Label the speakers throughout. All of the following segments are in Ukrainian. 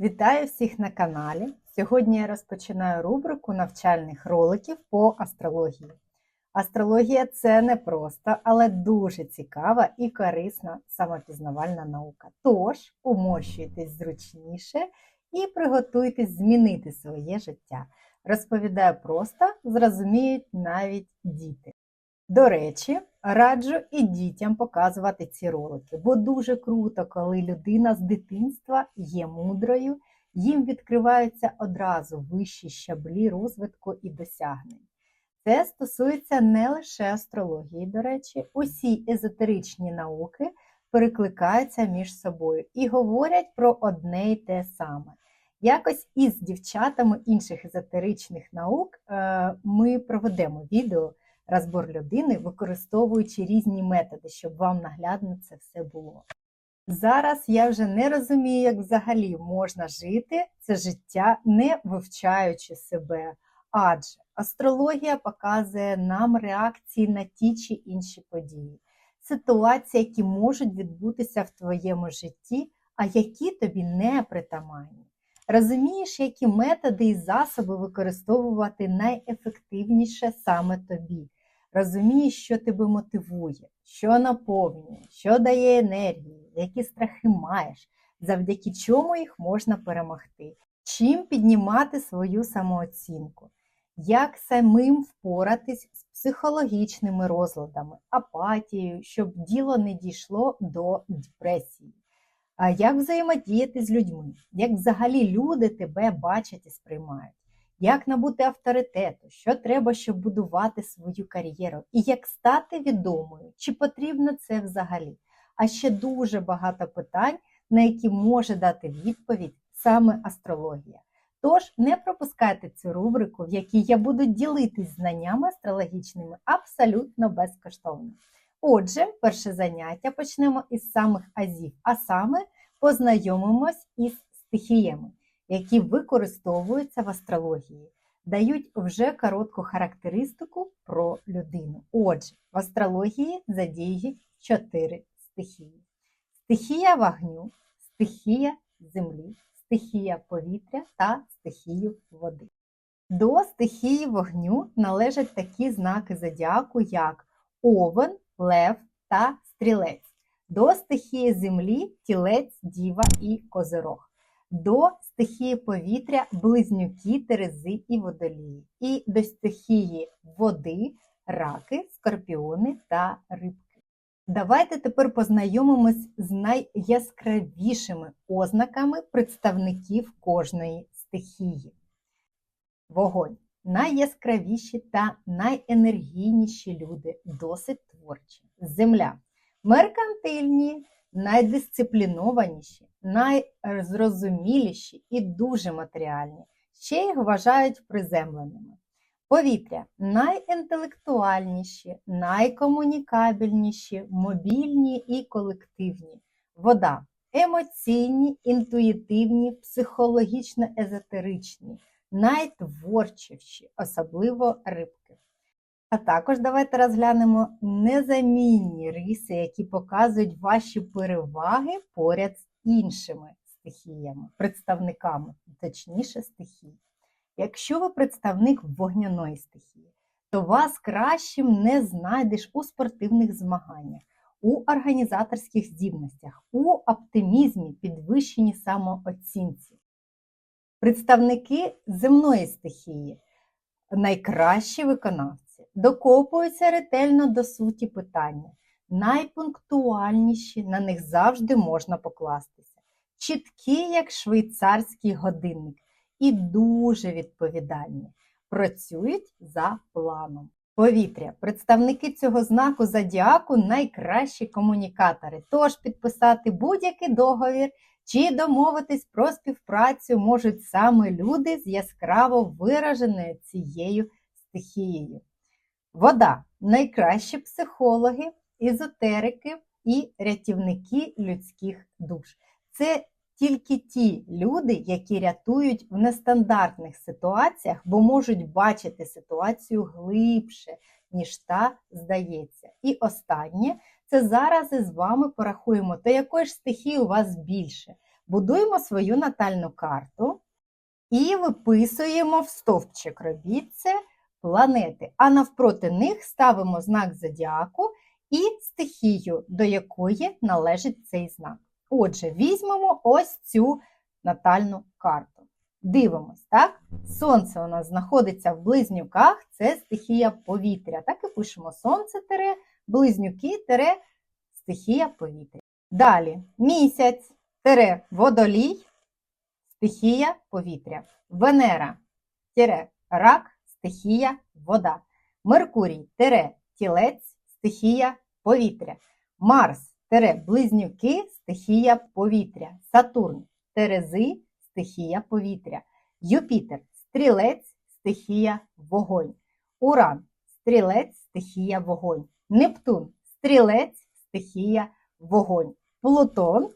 Speaker 1: Вітаю всіх на каналі. Сьогодні я розпочинаю рубрику навчальних роликів по астрології. Астрологія це не просто, але дуже цікава і корисна самопізнавальна наука. Тож умощуйтесь зручніше і приготуйтесь змінити своє життя. Розповідаю просто, зрозуміють навіть діти. До речі, раджу і дітям показувати ці ролики, бо дуже круто, коли людина з дитинства є мудрою, їм відкриваються одразу вищі щаблі розвитку і досягнень. Це стосується не лише астрології, до речі, усі езотеричні науки перекликаються між собою і говорять про одне й те саме. Якось із дівчатами інших езотеричних наук е, ми проведемо відео розбор людини, використовуючи різні методи, щоб вам наглядно це все було. Зараз я вже не розумію, як взагалі можна жити це життя, не вивчаючи себе, адже астрологія показує нам реакції на ті чи інші події, ситуації, які можуть відбутися в твоєму житті, а які тобі не притаманні. Розумієш, які методи і засоби використовувати найефективніше саме тобі. Розумієш, що тебе мотивує, що наповнює, що дає енергію, які страхи маєш, завдяки чому їх можна перемогти, чим піднімати свою самооцінку, як самим впоратись з психологічними розладами, апатією, щоб діло не дійшло до депресії. А як взаємодіяти з людьми, як взагалі люди тебе бачать і сприймають як набути авторитету, що треба, щоб будувати свою кар'єру, і як стати відомою, чи потрібно це взагалі. А ще дуже багато питань, на які може дати відповідь саме астрологія. Тож не пропускайте цю рубрику, в якій я буду ділитись знаннями астрологічними абсолютно безкоштовно. Отже, перше заняття почнемо із самих азів, а саме познайомимось із стихіями які використовуються в астрології, дають вже коротку характеристику про людину. Отже, в астрології задіють чотири стихії: стихія вогню, стихія землі, стихія повітря та стихію води. До стихії вогню належать такі знаки зодіаку, як овен, лев та стрілець. До стихії землі тілець, діва і козирог до стихії повітря близнюки, терези і водолії, і до стихії води, раки, скорпіони та рибки. Давайте тепер познайомимось з найяскравішими ознаками представників кожної стихії. Вогонь. Найяскравіші та найенергійніші люди, досить творчі. Земля. Меркантильні, найдисциплінованіші, найзрозуміліші і дуже матеріальні, ще їх вважають приземленими. Повітря найінтелектуальніші, найкомунікабельніші, мобільні і колективні. Вода емоційні, інтуїтивні, психологічно езотеричні, найтворчіші, особливо рибки. А також давайте розглянемо незамінні риси, які показують ваші переваги поряд з іншими стихіями, представниками, точніше стихій. Якщо ви представник вогняної стихії, то вас кращим не знайдеш у спортивних змаганнях, у організаторських здібностях, у оптимізмі, підвищенні самооцінці. Представники земної стихії найкращі виконавці докопуються ретельно до суті питання, найпунктуальніші на них завжди можна покластися, чіткі, як швейцарський годинник, і дуже відповідальні, працюють за планом. Повітря, представники цього знаку зодіаку найкращі комунікатори. Тож підписати будь-який договір чи домовитись про співпрацю можуть саме люди з яскраво вираженою цією стихією. Вода найкращі психологи, езотерики і рятівники людських душ. Це тільки ті люди, які рятують в нестандартних ситуаціях, бо можуть бачити ситуацію глибше, ніж та здається. І останнє це зараз із вами порахуємо, то якої ж стихії у вас більше. будуємо свою натальну карту і виписуємо в стовпчик. Робіть це планети. А навпроти них ставимо знак зодіаку і стихію, до якої належить цей знак. Отже, візьмемо ось цю натальну карту. Дивимось, так? Сонце у нас знаходиться в близнюках, це стихія повітря. Так і пишемо сонце тире, близнюки тире, стихія повітря. Далі місяць тире водолій, стихія повітря. Венера тире рак, стихія вода. Меркурій тире тілець, стихія повітря. Марс тире близнюки, стихія повітря. Сатурн терези, стихія повітря. Юпітер стрілець, стихія вогонь. Уран стрілець, стихія вогонь. Нептун стрілець, стихія вогонь. Плутон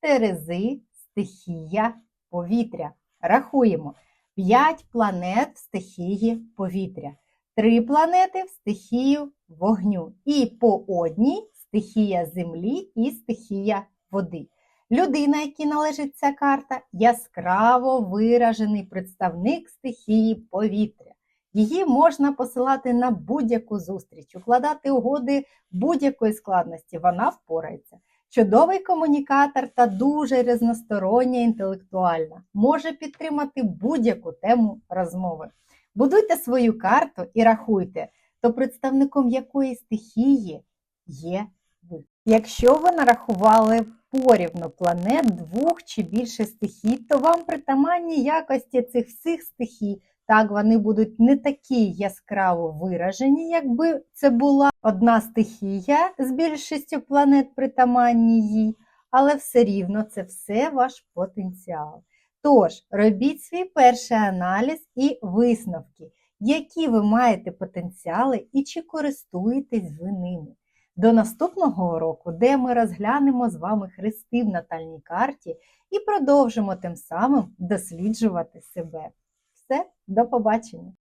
Speaker 1: терези, стихія повітря. Рахуємо 5 планет в стихії повітря, 3 планети в стихію вогню і по одній стихія землі і стихія води. Людина, якій належить ця карта, яскраво виражений представник стихії повітря. Її можна посилати на будь-яку зустріч, укладати угоди будь-якої складності, вона впорається. Чудовий комунікатор та дуже різностороння інтелектуальна, може підтримати будь-яку тему розмови. Будуйте свою карту і рахуйте, то представником якої стихії є ви. Якщо ви нарахували порівну планет двох чи більше стихій, то вам притаманні якості цих всіх стихій. Так, вони будуть не такі яскраво виражені, якби це була одна стихія з більшістю планет притаманні їй, але все рівно це все ваш потенціал. Тож, робіть свій перший аналіз і висновки, які ви маєте потенціали і чи користуєтесь ви ними. До наступного уроку, де ми розглянемо з вами хрести в натальній карті і продовжимо тим самим досліджувати себе. Все, до побачення!